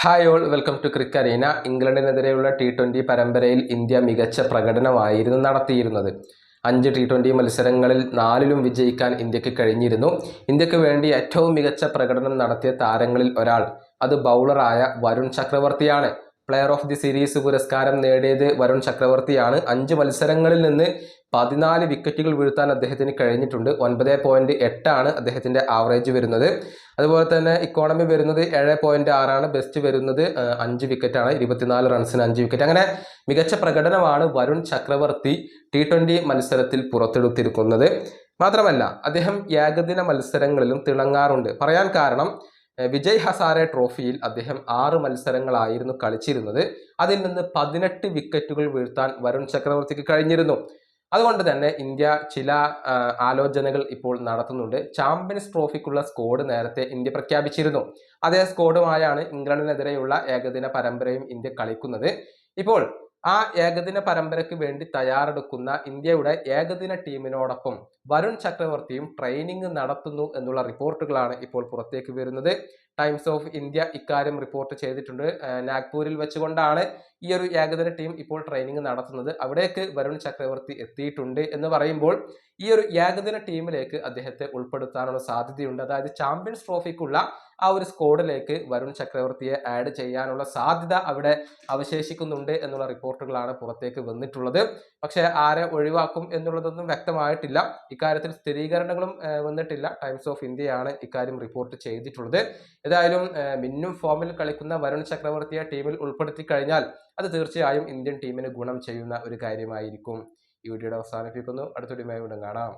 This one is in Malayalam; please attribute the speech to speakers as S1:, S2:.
S1: Hi all welcome to crick arena ഇംഗ്ലണ്ടിനെതിരെയുള്ള T twenty പരമ്പരയിൽ ഇന്ത്യ മികച്ച പ്രകടനമായിരുന്നു നടത്തിയിരുന്നത്. അഞ്ച് ടി ട്വന്റി മത്സരങ്ങളിൽ നാലിലും വിജയിക്കാൻ ഇന്ത്യയ്ക്ക് കഴിഞ്ഞിരുന്നു. ഇന്ത്യയ്ക്ക് വേണ്ടി ഏറ്റവും മികച്ച പ്രകടനം നടത്തിയ താരങ്ങളിൽ ഒരാൾ അത് ബൗളറായ വരുൺ ചക്രവർത്തിയാണ്. പ്ലെയർ ഓഫ് ദി സീരീസ് പുരസ്കാരം നേടിയത് വരുൺ ചക്രവർത്തിയാണ്. അഞ്ച് മത്സരങ്ങളിൽ നിന്ന് പതിനാല് വിക്കറ്റുകൾ വീഴ്ത്താൻ അദ്ദേഹത്തിന് കഴിഞ്ഞിട്ടുണ്ട്. ഒൻപത് പോയിന്റ് എട്ടാണ് അദ്ദേഹത്തിന്റെ ആവറേജ് വരുന്നത്. അതുപോലെ തന്നെ ഇക്കോണമി വരുന്നത് ഏഴ് പോയിന്റ് ആറാണ് ബെസ്റ്റ് വരുന്നത് അഞ്ച് വിക്കറ്റാണ് ഇരുപത്തിനാല് റൺസിന് അഞ്ച് വിക്കറ്റ് അങ്ങനെ മികച്ച പ്രകടനമാണ് വരുൺ ചക്രവർത്തി ടി ട്വന്റി മത്സരത്തിൽ പുറത്തെടുത്തിരിക്കുന്നത്. മാത്രമല്ല അദ്ദേഹം ഏകദിന മത്സരങ്ങളിലും തിളങ്ങാറുണ്ട്. പറയാൻ കാരണം വിജയ് ഹസാരെ ട്രോഫിയിൽ അദ്ദേഹം ആറ് മത്സരങ്ങളായിരുന്നു കളിച്ചിരുന്നത്. അതിൽ നിന്ന് പതിനെട്ട് വിക്കറ്റുകൾ വീഴ്ത്താൻ വരുൺ ചക്രവർത്തിക്ക് കഴിഞ്ഞിരുന്നു. അതുകൊണ്ട് തന്നെ ഇന്ത്യ ചില ആലോചനകൾ ഇപ്പോൾ നടത്തുന്നുണ്ട്. ചാമ്പ്യൻസ് ട്രോഫിക്കുള്ള സ്കോഡ് നേരത്തെ ഇന്ത്യ പ്രഖ്യാപിച്ചിരുന്നു. അതേ സ്കോഡുമായാണ് ഇംഗ്ലണ്ടിനെതിരെയുള്ള ഏകദിന പരമ്പരയും ഇന്ത്യ കളിക്കുന്നത്. ഇപ്പോൾ ആ ഏകദിന പരമ്പരയ്ക്ക് വേണ്ടി തയ്യാറെടുക്കുന്ന ഇന്ത്യയുടെ ഏകദിന ടീമിനോടൊപ്പം വരുൺ ചക്രവർത്തിയും ട്രെയിനിങ് നടത്തുന്നു എന്നുള്ള റിപ്പോർട്ടുകളാണ് ഇപ്പോൾ പുറത്തേക്ക് വരുന്നത്. ടൈംസ് ഓഫ് ഇന്ത്യ ഇക്കാര്യം റിപ്പോർട്ട് ചെയ്തിട്ടുണ്ട്. നാഗ്പൂരിൽ വെച്ചുകൊണ്ടാണ് ഈ ഒരു ഏകദിന ടീം ഇപ്പോൾ ട്രെയിനിങ് നടത്തുന്നത്. അവിടേക്ക് വരുൺ ചക്രവർത്തി എത്തിയിട്ടുണ്ട് എന്ന് പറയുമ്പോൾ ഈ ഒരു ഏകദിന ടീമിലേക്ക് അദ്ദേഹത്തെ ഉൾപ്പെടുത്താനുള്ള സാധ്യതയുണ്ട്. അതായത് ചാമ്പ്യൻസ് ട്രോഫിക്കുള്ള ആ ഒരു സ്കോഡിലേക്ക് വരുൺ ചക്രവർത്തിയെ ആഡ് ചെയ്യാനുള്ള സാധ്യത അവിടെ അവശേഷിക്കുന്നുണ്ട് എന്നുള്ള റിപ്പോർട്ടുകളാണ് പുറത്തേക്ക് വന്നിട്ടുള്ളത്. പക്ഷേ ആരെ ഒഴിവാക്കും എന്നുള്ളതൊന്നും വ്യക്തമായിട്ടില്ല. ഇക്കാര്യത്തിൽ സ്ഥിരീകരണങ്ങളും വന്നിട്ടില്ല. ടൈംസ് ഓഫ് ഇന്ത്യയാണ് ഇക്കാര്യം റിപ്പോർട്ട് ചെയ്തിട്ടുള്ളത്. ഏതായാലും മിന്നും ഫോമിൽ കളിക്കുന്ന വരുൺ ചക്രവർത്തിയെ ടീമിൽ ഉൾപ്പെടുത്തി കഴിഞ്ഞാൽ അത് തീർച്ചയായും ഇന്ത്യൻ ടീമിന് ഗുണം ചെയ്യുന്ന ഒരു കാര്യമായിരിക്കും. ഈ വീഡിയോയുടെ അവസാനിപ്പിക്കുന്നു. അടുത്തൊരു വീണ്ടും കാണാം.